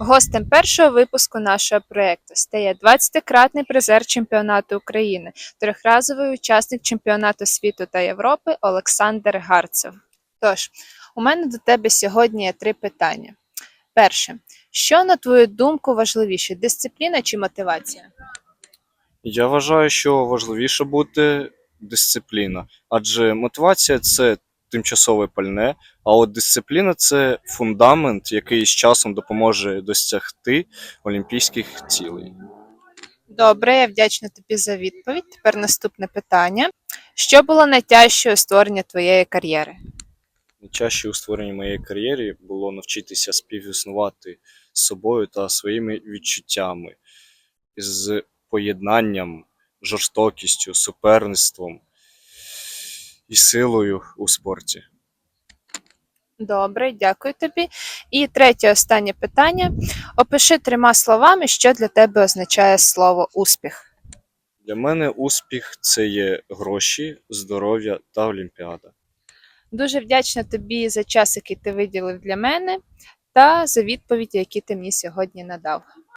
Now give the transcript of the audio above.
Гостем першого випуску нашого проєкту стає 20-кратний призер чемпіонату України, трьохразовий учасник чемпіонату світу та Європи Олександр Гарцев. Тож, у мене до тебе сьогодні є три питання. Перше, що на твою думку важливіше: дисципліна чи мотивація? Я вважаю, що важливіше бути дисципліна, адже мотивація це тимчасове пальне, а от дисципліна це фундамент, який з часом допоможе досягти олімпійських цілей. Добре, я вдячна тобі за відповідь. Тепер наступне питання: що було найтяжче у створенні твоєї кар'єри? Найчаще у створенні моєї кар'єри було навчитися співіснувати з собою та своїми відчуттями з поєднанням, жорстокістю, суперництвом і силою у спорті. Добре, дякую тобі. І третє останнє питання. Опиши трьома словами, що для тебе означає слово успіх. Для мене успіх це є гроші, здоров'я та Олімпіада. Дуже вдячна тобі за час, який ти виділив для мене, та за відповіді, які ти мені сьогодні надав.